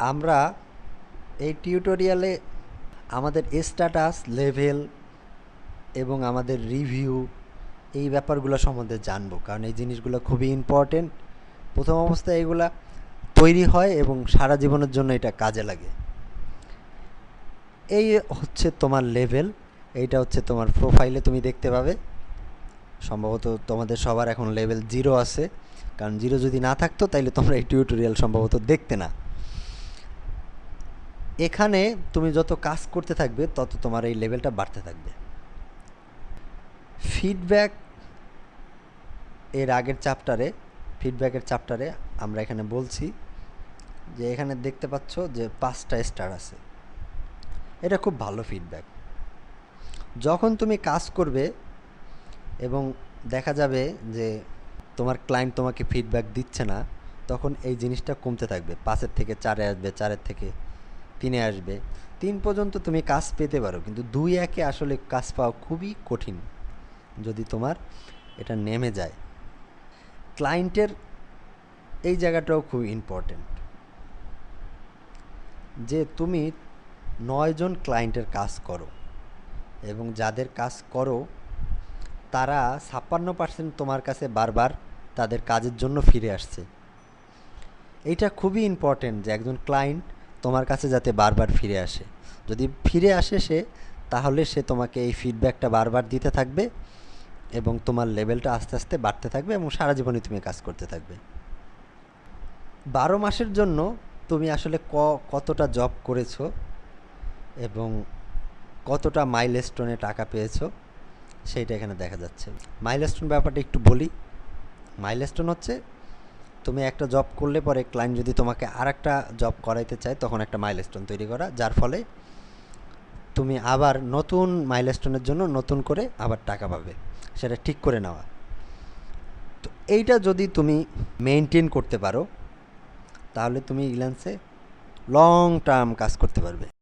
আমরা এই টিউটোরিয়ালে আমাদের স্ট্যাটাস লেভেল এবং আমাদের রিভিউ এই ব্যাপারগুলো সম্বন্ধে জানব। কারণ এই জিনিসগুলো খুবই ইম্পর্টেন্ট প্রথম অবস্থায় এগুলা তৈরি হয় এবং সারা জীবনের জন্য এটা কাজে লাগে। এই হচ্ছে তোমার লেভেল এইটা হচ্ছে তোমার প্রোফাইলে তুমি দেখতে পাবে। সম্ভবত তোমাদের সবার এখন লেভেল জিরো আছে। কারণ জিরো যদি না থাকতো তাইলে তোমরা এই টিউটোরিয়াল সম্ভবত দেখতে না। এখানে তুমি যত কাজ করতে থাকবে, তত তোমার এই লেভেলটা বাড়তে থাকবে। ফিডব্যাক এর আগের চ্যাপ্টারে ফিডব্যাকের চ্যাপ্টারে আমরা এখানে বলছি যে, এখানে দেখতে পাচ্ছ যে পাঁচটা স্টার আছে। এটা খুব ভালো ফিডব্যাক যখন তুমি কাজ করবে এবং দেখা যাবে যে তোমার ক্লায়েন্ট তোমাকে ফিডব্যাক দিচ্ছে না, তখন এই জিনিসটা কমতে থাকবে। পাঁচের থেকে চারে আসবে, চারের থেকে তিনে আসবে। তিন পর্যন্ত তুমি কাজ পেতে পারো, কিন্তু দুই একে আসলে কাজ পাওয়া খুবই কঠিন। যদি তোমার এটা নেমে যায়। ক্লায়েন্টের এই জায়গাটাও খুব ইম্পর্টেন্ট যে তুমি নয়জন ক্লায়েন্টের কাজ করো এবং যাদের কাজ করো, তারা ছাপ্পান্ন পার্সেন্ট তোমার কাছে বারবার তাদের কাজের জন্য ফিরে আসছে। এইটা খুবই ইম্পর্টেন্ট যে একজন ক্লায়েন্ট তোমার কাছে যাতে বারবার ফিরে আসে। যদি ফিরে আসে সে, তাহলে সে তোমাকে এই ফিডব্যাকটা বারবার দিতে থাকবে এবং তোমার লেভেলটা আস্তে আস্তে বাড়তে থাকবে এবং সারা জীবনে তুমি কাজ করতে থাকবে। বারো মাসের জন্য তুমি আসলে ক, কতটা জব করেছ এবং কতটা মাইলস্টোনে টাকা পেয়েছ, সেইটা এখানে দেখা যাচ্ছে। মাইলস্টোন ব্যাপারটা একটু বলি। মাইলস্টোন হচ্ছে তুমি একটা জব করলে পরে ক্লায়েন্ট যদি তোমাকে আর একটা জব করাইতে চায়, তখন একটা মাইলস্টোন তৈরি করা। যার ফলে তুমি আবার নতুন মাইলস্টোনের জন্য নতুন করে আবার টাকা পাবে। সেটা ঠিক করে নেওয়া। তো এইটা যদি তুমি মেনটেন করতে পারো, তাহলে তুমি ইলেন্সে লং টার্ম কাজ করতে পারবে।